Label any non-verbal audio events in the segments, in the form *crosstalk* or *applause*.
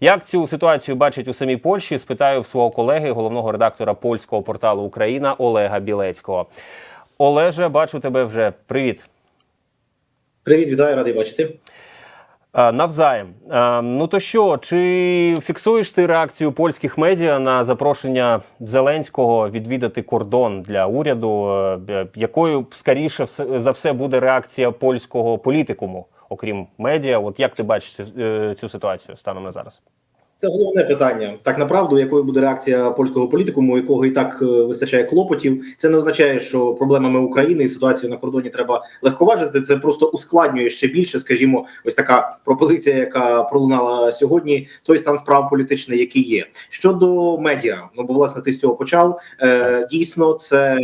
Як цю ситуацію бачить у самій Польщі? Спитаю в свого колеги, головного редактора польського порталу Україна Олега Білецького. Олеже, бачу тебе вже. Привіт. Привіт, вітаю, радий бачити. Навзаєм. Ну то що, чи фіксуєш ти реакцію польських медіа на запрошення Зеленського відвідати кордон для уряду? Е, Якою скоріше за все буде реакція польського політикуму, окрім медіа? От як ти бачиш цю, е, цю ситуацію станом на зараз? Це головне питання. Так направду, якою буде реакція польського політикуму, якого і так е, вистачає клопотів. Це не означає, що проблемами України і ситуацію на кордоні треба легковажити. Це просто ускладнює ще більше, скажімо, ось така пропозиція, яка пролунала сьогодні. Той стан справ політичний, який є. Щодо медіа, ну бо власне ти з цього почав. Е, дійсно, це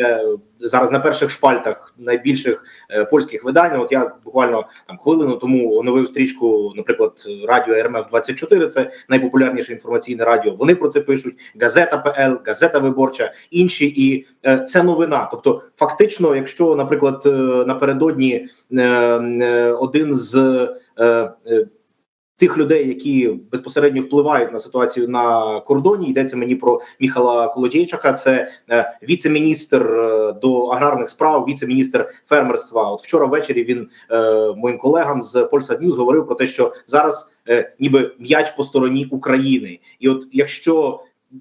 зараз на перших шпальтах найбільших е, польських видань. От я буквально там хвилину тому оновив стрічку, наприклад, радіо РМФ 24 Це найпопулярніше інформаційне радіо. Вони про це пишуть. Газета ПЛ, газета Виборча, інші, і е, це новина. Тобто, фактично, якщо, наприклад, е, напередодні один з Тих людей, які безпосередньо впливають на ситуацію на кордоні, йдеться мені про Міхала Колодєйчака. Це е, віце-міністр е, до аграрних справ, віце-міністр фермерства. От вчора ввечері він е, моїм колегам з Польсат Ньюз говорив про те, що зараз ніби м'яч по стороні України, і от якщо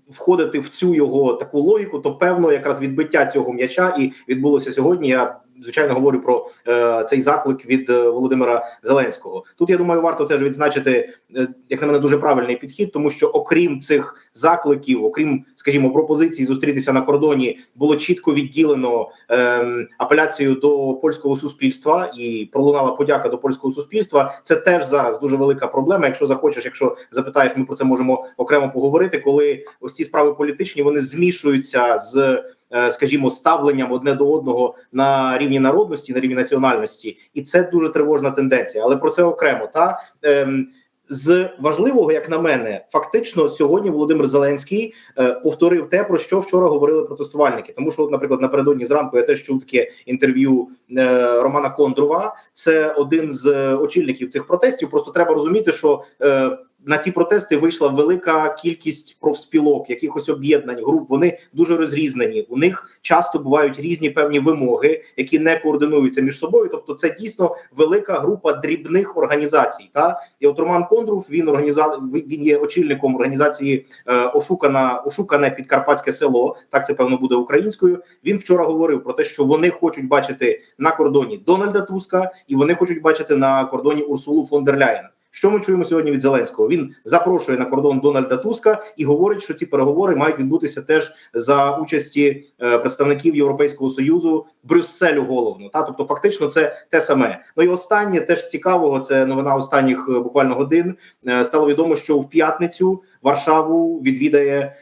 входити в цю його таку логіку, то певно якраз відбиття цього м'яча і відбулося сьогодні. Я звичайно говорю про е, цей заклик від е, Володимира Зеленського. Тут я думаю, варто теж відзначити, е, як на мене, дуже правильний підхід, тому що окрім цих закликів, окрім, скажімо, пропозицій зустрітися на кордоні, було чітко відділено е, апеляцію до польського суспільства і пролунала подяка до польського суспільства. Це теж зараз дуже велика проблема. Якщо захочеш, якщо запитаєш, ми про це можемо окремо поговорити, коли ось ці справи політичні вони змішуються з скажімо, ставленням одне до одного на рівні народності, на рівні національності, і це дуже тривожна тенденція. Але про це окремо та ем, з важливого, як на мене, фактично сьогодні Володимир Зеленський е, повторив те, про що вчора говорили протестувальники. Тому що, наприклад, напередодні зранку я теж чув таке інтерв'ю е, Романа Кондрова. Це один з е, очільників цих протестів. Просто треба розуміти, що е, на ці протести вийшла велика кількість профспілок, якихось об'єднань, груп. Вони дуже розрізнені. У них часто бувають різні певні вимоги, які не координуються між собою. Тобто, це дійсно велика група дрібних організацій. Та і от Роман Кондров він організа... він є очільником організації е, Ошукана Ошукане Підкарпатське село. Так це певно буде українською. Він вчора говорив про те, що вони хочуть бачити на кордоні Дональда Туска, і вони хочуть бачити на кордоні Урсулу фон дер Ляєн. Що ми чуємо сьогодні від Зеленського? Він запрошує на кордон Дональда Туска і говорить, що ці переговори мають відбутися теж за участі е, представників Європейського союзу Брюсселю головно. Та тобто, фактично, це те саме. Ну і останнє теж цікавого. Це новина останніх е, буквально годин. Е, стало відомо, що в п'ятницю Варшаву відвідає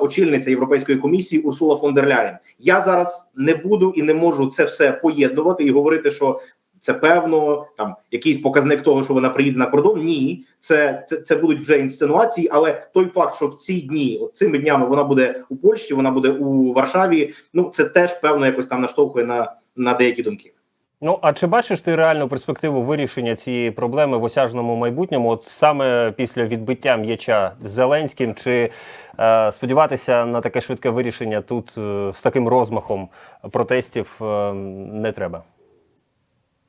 очільниця Європейської комісії Урсула фон дер Ляєн. Я зараз не буду і не можу це все поєднувати і говорити, що це певно там якийсь показник того, що вона приїде на кордон. Ні, це це, це будуть вже інсценуації. Але той факт, що в ці дні, от цими днями, вона буде у Польщі, вона буде у Варшаві. Ну це теж певно якось там наштовхує на, на деякі думки. Ну а чи бачиш ти реальну перспективу вирішення цієї проблеми в осяжному майбутньому? От саме після відбиття м'яча з Зеленським, чи е, сподіватися на таке швидке вирішення тут е, з таким розмахом протестів е, не треба?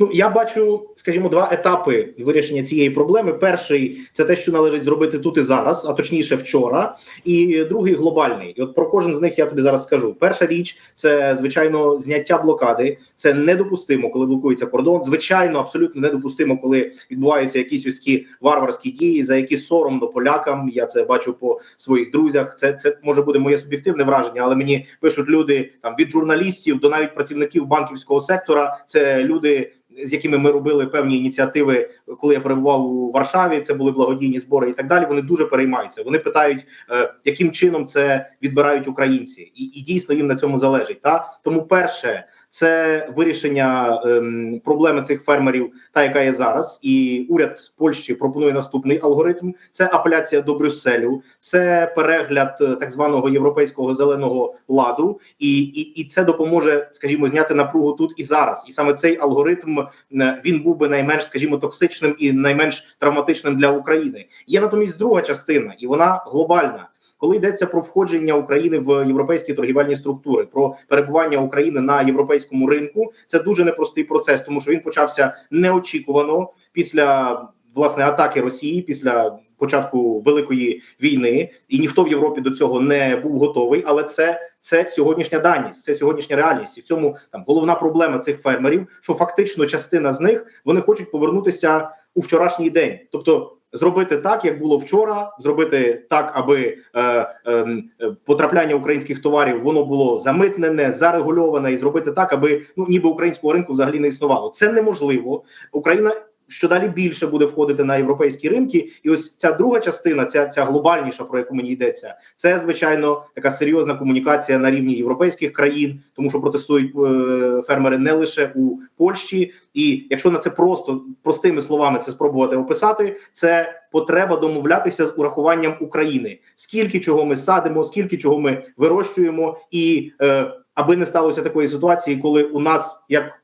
Ну я бачу, скажімо, два етапи вирішення цієї проблеми. Перший це те, що належить зробити тут і зараз, а точніше вчора. І другий глобальний. І от про кожен з них я тобі зараз скажу. Перша річ це звичайно зняття блокади. Це недопустимо, коли блокується кордон. Звичайно, абсолютно недопустимо, коли відбуваються якісь ось варварські дії, за які соромно полякам. Я це бачу по своїх друзях. Це це може бути моє суб'єктивне враження, але мені пишуть люди там від журналістів до навіть працівників банківського сектора. Це люди з якими ми робили певні ініціативи, коли я перебував у Варшаві. Це були благодійні збори і так далі. Вони дуже переймаються. Вони питають, е, яким чином це відбирають українці, і, і дійсно їм на цьому залежить. Та тому, перше, це вирішення ем, проблеми цих фермерів, та яка є зараз. І уряд Польщі пропонує наступний алгоритм: це апеляція до Брюсселю, це перегляд е, так званого європейського зеленого ладу, і, і, і це допоможе, скажімо, зняти напругу тут і зараз. І саме цей алгоритм е, він був би найменш, скажімо, токсичним і найменш травматичним для України. Є натомість друга частина, і вона глобальна. Коли йдеться про входження України в європейські торгівельні структури, про перебування України на європейському ринку, це дуже непростий процес, тому що він почався неочікувано після власне атаки Росії, після початку великої війни, і ніхто в Європі до цього не був готовий. Але це це сьогоднішня даність, це сьогоднішня реальність. І в цьому там головна проблема цих фермерів, що фактично частина з них вони хочуть повернутися у вчорашній день, тобто. Зробити так, як було вчора, зробити так, аби е, е, е, потрапляння українських товарів воно було замитнене, зарегульоване, і зробити так, аби ну ніби українського ринку взагалі не існувало. Це неможливо. Україна що далі більше буде входити на європейські ринки, і ось ця друга частина, ця ця глобальніша, про яку мені йдеться, це звичайно така серйозна комунікація на рівні європейських країн, тому що протестують е, фермери не лише у Польщі, і якщо на це просто простими словами це спробувати описати, це потреба домовлятися з урахуванням України. Скільки чого ми садимо, скільки чого ми вирощуємо, і е, аби не сталося такої ситуації, коли у нас як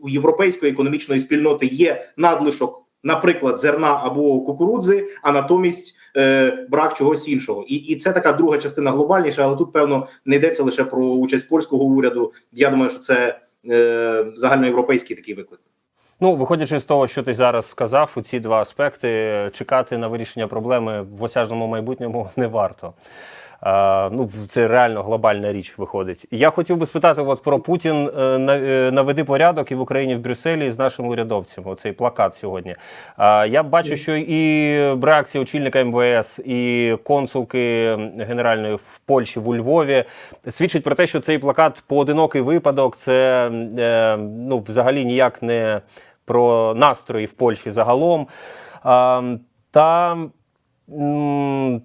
у європейської економічної спільноти є надлишок, наприклад, зерна або кукурудзи, а натомість е, брак чогось іншого, і і це така друга частина глобальніша, але тут певно не йдеться лише про участь польського уряду. Я думаю, що це е, загальноєвропейський такий виклик. Ну, виходячи з того, що ти зараз сказав, у ці два аспекти чекати на вирішення проблеми в осяжному майбутньому *laughs* не варто. Ну, це реально глобальна річ виходить. Я хотів би спитати от про Путін е, наведи порядок і в Україні в Брюсселі з нашими урядовцями. Оцей плакат сьогодні. Я бачу, що і реакція очільника МВС, і консулки генеральної в Польщі в Львові свідчить про те, що цей плакат поодинокий випадок. Це е, ну, взагалі ніяк не про настрої в Польщі загалом. Та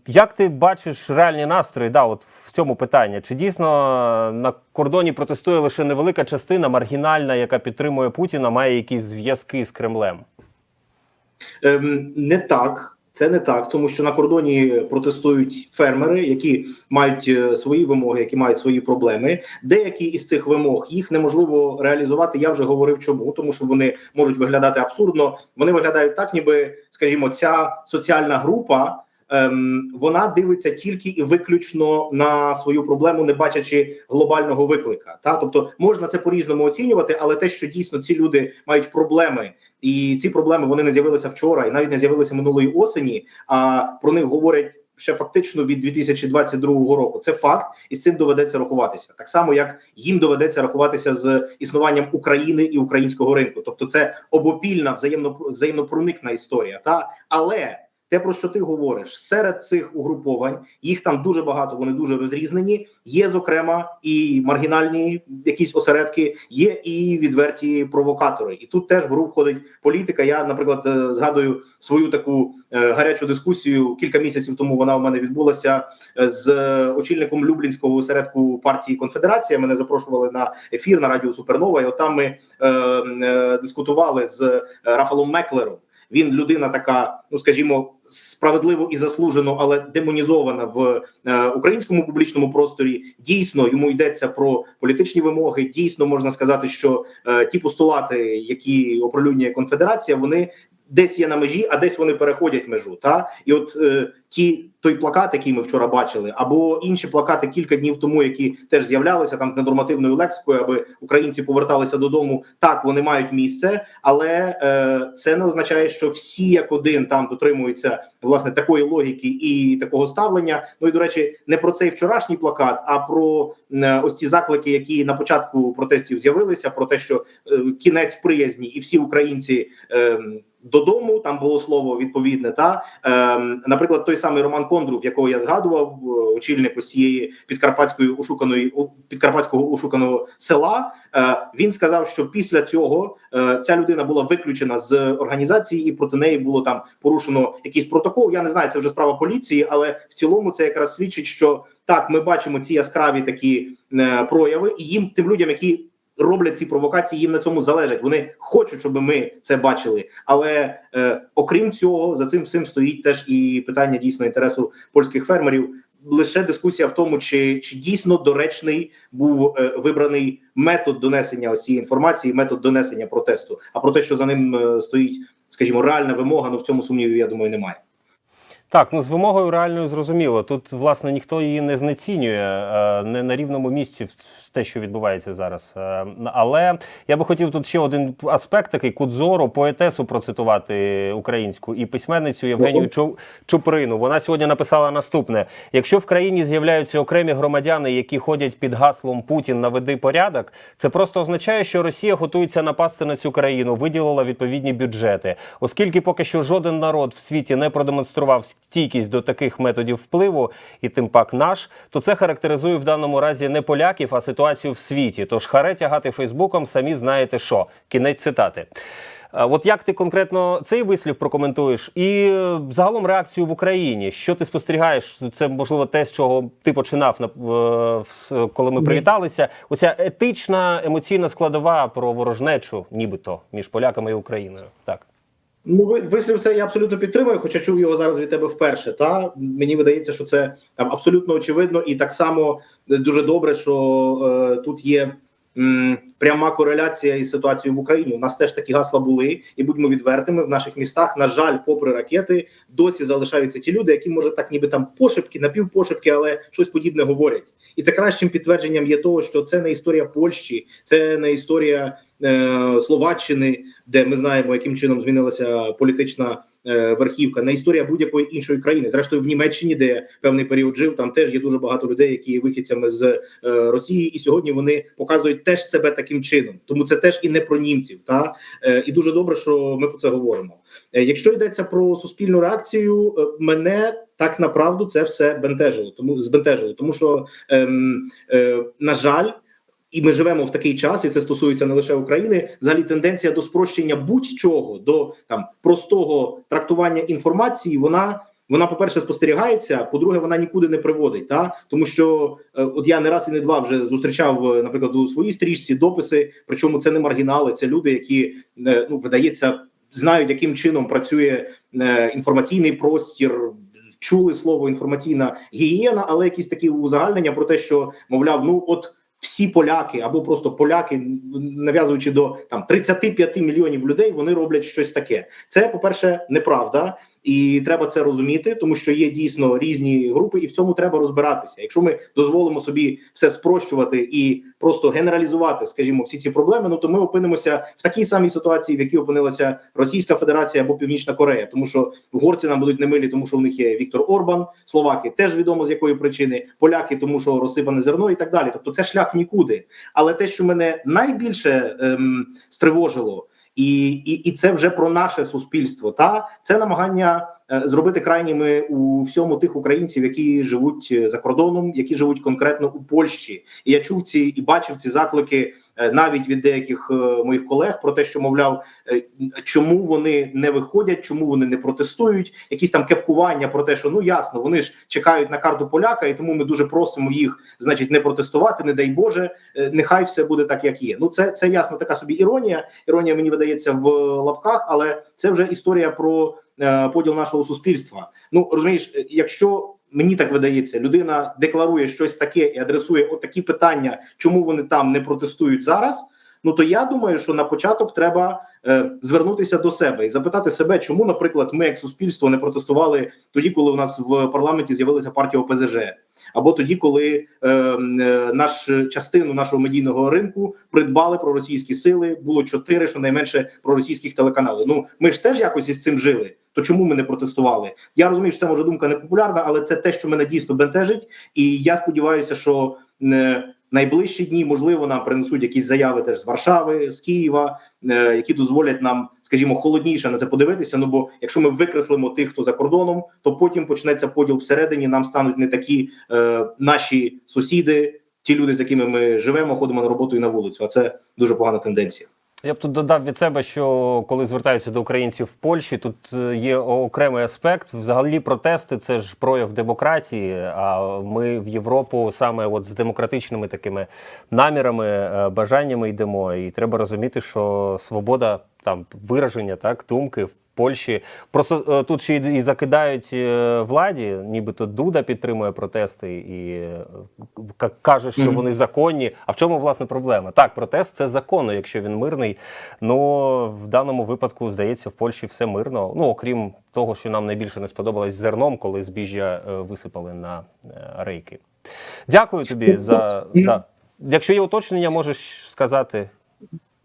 як ти бачиш реальні настрої да, от в цьому питанні? Чи дійсно на кордоні протестує лише невелика частина, маргінальна, яка підтримує Путіна, має якісь зв'язки з Кремлем? Ем, Не так. Це не так, тому що на кордоні протестують фермери, які мають е, свої вимоги, які мають свої проблеми. Деякі із цих вимог їх неможливо реалізувати. Я вже говорив, чому тому, що вони можуть виглядати абсурдно. Вони виглядають так, ніби, скажімо, ця соціальна група ем, вона дивиться тільки і виключно на свою проблему, не бачачи глобального виклика. Та тобто можна це по різному оцінювати, але те, що дійсно ці люди мають проблеми, і ці проблеми вони не з'явилися вчора, і навіть не з'явилися минулої осені. А про них говорять. Ще фактично від 2022 року це факт, і з цим доведеться рахуватися так само, як їм доведеться рахуватися з існуванням України і українського ринку. Тобто, це обопільна взаємно взаємнопроникна історія. Та але те, про що ти говориш, серед цих угруповань їх там дуже багато, вони дуже розрізнені. Є зокрема і маргінальні якісь осередки, є і відверті провокатори. І тут теж в гру входить політика. Я, наприклад, е, згадую свою таку е, гарячу дискусію кілька місяців тому. Вона у мене відбулася е, з очільником Люблінського осередку партії Конфедерація. Мене запрошували на ефір на радіо Супернова. І от там ми е, е, дискутували з Рафалом Меклером. Він людина така, ну скажімо, справедливо і заслужено, але демонізована в е, українському публічному просторі. Дійсно йому йдеться про політичні вимоги. Дійсно можна сказати, що е, ті постулати, які оприлюднює конфедерація, вони десь є на межі, а десь вони переходять межу. Та і от е, ті той плакат, який ми вчора бачили, або інші плакати кілька днів тому, які теж з'являлися там з ненормативною лексикою, аби українці поверталися додому. Так вони мають місце, але е, це не означає, що всі як один там дотримуються власне такої логіки і такого ставлення. Ну і до речі, не про цей вчорашній плакат, а про е, ось ці заклики, які на початку протестів з'явилися, про те, що е, кінець приязні, і всі українці. Е, Додому там було слово відповідне. Та е, наприклад, той самий Роман Кондрув, якого я згадував, очільник усієї підкарпатської ушуканої підкарпатського ушуканого села. Е, він сказав, що після цього е, ця людина була виключена з організації, і проти неї було там порушено якийсь протокол. Я не знаю, це вже справа поліції, але в цілому це якраз свідчить, що так ми бачимо ці яскраві такі е, прояви, і їм тим людям, які роблять ці провокації, їм на цьому залежать. Вони хочуть, щоб ми це бачили. Але е, окрім цього, за цим всім стоїть теж і питання дійсно інтересу польських фермерів. Лише дискусія в тому, чи, чи дійсно доречний був е, вибраний метод донесення ось цієї інформації, метод донесення протесту. А про те, що за ним е, стоїть, скажімо, реальна вимога, ну в цьому сумнівів, я думаю, немає. Так, ну з вимогою реальною зрозуміло. Тут, власне, ніхто її не знецінює е, не на рівному місці в- те, що відбувається зараз. Е, Але я би хотів тут ще один аспект, такий кут зору, поетесу процитувати українську і письменницю Євгенію Чу- Чуприну. Вона сьогодні написала наступне: якщо в країні з'являються окремі громадяни, які ходять під гаслом Путін наведи порядок, це просто означає, що Росія готується напасти на цю країну, виділила відповідні бюджети, оскільки поки що жоден народ в світі не продемонстрував стійкість до таких методів впливу, і тим пак наш, то це характеризує в даному разі не поляків, а ситуацію в світі. Тож харе тягати Фейсбуком, самі знаєте що. Кінець цитати. От як ти конкретно цей вислів прокоментуєш, і е, загалом реакцію в Україні? Що ти спостерігаєш? Це можливо те, з чого ти починав на е, коли ми привіталися. Оця етична емоційна складова про ворожнечу, нібито між поляками і Україною. Так. Ну, ви- вислів це я абсолютно підтримую, хоча чув його зараз від тебе вперше. Та мені видається, що це там абсолютно очевидно, і так само е, дуже добре, що е, тут є м, пряма кореляція із ситуацією в Україні. У нас теж такі гасла були, і будьмо відвертими в наших містах. На жаль, попри ракети, досі залишаються ті люди, які може так, ніби там пошепки, напівпошепки, але щось подібне говорять. І це кращим підтвердженням є того, що це не історія Польщі, це не історія Словаччини, де ми знаємо, яким чином змінилася політична е, верхівка, не історія будь-якої іншої країни. Зрештою, в Німеччині, де я певний період жив, там теж є дуже багато людей, які є вихідцями з е, Росії, і сьогодні вони показують теж себе таким чином. Тому це теж і не про німців. Та е, і дуже добре, що ми про це говоримо. Е, якщо йдеться про суспільну реакцію, е, мене так направду це все бентежило, тому збентежило, тому що ем, е, на жаль. І ми живемо в такий час, і це стосується не лише України. Взагалі тенденція до спрощення будь-чого до там простого трактування інформації. Вона вона, по-перше, спостерігається. По-друге, вона нікуди не приводить. Та тому, що е, от я не раз і не два вже зустрічав, е, наприклад, у своїй стрічці дописи. Причому це не маргінали, це люди, які е, ну видається, знають, яким чином працює е, інформаційний простір. Чули слово інформаційна гігієна, але якісь такі узагальнення про те, що мовляв, ну от всі поляки або просто поляки, нав'язуючи до там 35 мільйонів людей, вони роблять щось таке. Це, по-перше, неправда, і треба це розуміти, тому що є дійсно різні групи, і в цьому треба розбиратися. Якщо ми дозволимо собі все спрощувати і просто генералізувати, скажімо, всі ці проблеми, ну то ми опинимося в такій самій ситуації, в якій опинилася Російська Федерація або Північна Корея, тому що угорці нам будуть немилі, тому що у них є Віктор Орбан, словаки теж відомо з якої причини, поляки, тому що розсипане зерно і так далі. Тобто це шлях нікуди. Але те, що мене найбільше ем, стривожило, і, і, і це вже про наше суспільство. Та це намагання зробити крайніми у всьому тих українців, які живуть е, за кордоном, які живуть конкретно у Польщі. І я чув ці і бачив ці заклики е, навіть від деяких е, моїх колег про те, що мовляв, е, чому вони не виходять, чому вони не протестують, якісь там кепкування про те, що ну ясно, вони ж чекають на карту поляка, і тому ми дуже просимо їх, значить, не протестувати, не дай Боже, е, нехай все буде так, як є. Ну це це ясно така собі іронія. Іронія мені видається в лапках, але це вже історія про е, поділ нашого суспільства. Ну розумієш, е, якщо мені так видається, людина декларує щось таке і адресує отакі питання, чому вони там не протестують зараз. Ну то я думаю, що на початок треба е, звернутися до себе і запитати себе, чому, наприклад, ми як суспільство не протестували тоді, коли у нас в парламенті з'явилася партія ОПЗЖ, або тоді, коли е, е, наш частину нашого медійного ринку придбали проросійські сили. Було чотири, щонайменше проросійських телеканали. Ну ми ж теж якось із цим жили. То чому ми не протестували? Я розумію, що це може думка непопулярна, але це те, що мене дійсно бентежить, і я сподіваюся, що е, найближчі дні можливо нам принесуть якісь заяви теж з Варшави, з Києва, е, які дозволять нам, скажімо, холодніше на це подивитися. Ну бо якщо ми викреслимо тих, хто за кордоном, то потім почнеться поділ всередині. Нам стануть не такі е, наші сусіди, ті люди, з якими ми живемо, ходимо на роботу і на вулицю. А це дуже погана тенденція. Я б тут додав від себе, що коли звертаються до українців в Польщі, тут е, є окремий аспект. Взагалі, протести це ж прояв демократії. А ми в Європу саме от з демократичними такими намірами, е, бажаннями йдемо. І треба розуміти, що свобода там вираження, так думки в Польщі. Просто е, тут ще і закидають е, владі, нібито Дуда підтримує протести і е, каже, що вони законні. А в чому власне проблема? Так, протест це законно, якщо він мирний. Ну в даному випадку здається, в Польщі все мирно. Ну окрім того, що нам найбільше не сподобалось зерном, коли збіжжя висипали на рейки. Дякую тобі за да. Якщо є уточнення, можеш сказати.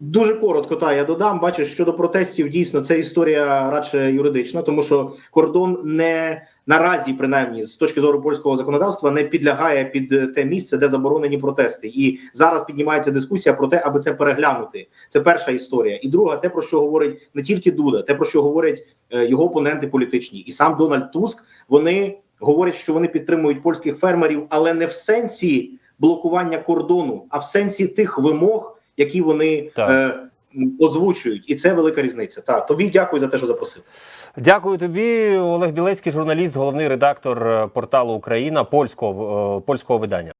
Дуже коротко, та я додам. Бачиш, щодо протестів, дійсно це історія радше юридична, тому що кордон не наразі, принаймні, з точки зору польського законодавства, не підлягає під те місце, де заборонені протести. І зараз піднімається дискусія про те, аби це переглянути. Це перша історія. І друга, те про що говорить не тільки Дуда, те про що говорять е, його опоненти політичні, і сам Дональд Туск. Вони говорять, що вони підтримують польських фермерів, але не в сенсі блокування кордону, а в сенсі тих вимог, які вони е, озвучують, і це велика різниця. Так, тобі дякую за те, що запросив. Дякую тобі, Олег Білецький, журналіст, головний редактор е, порталу Україна польського е, польського видання.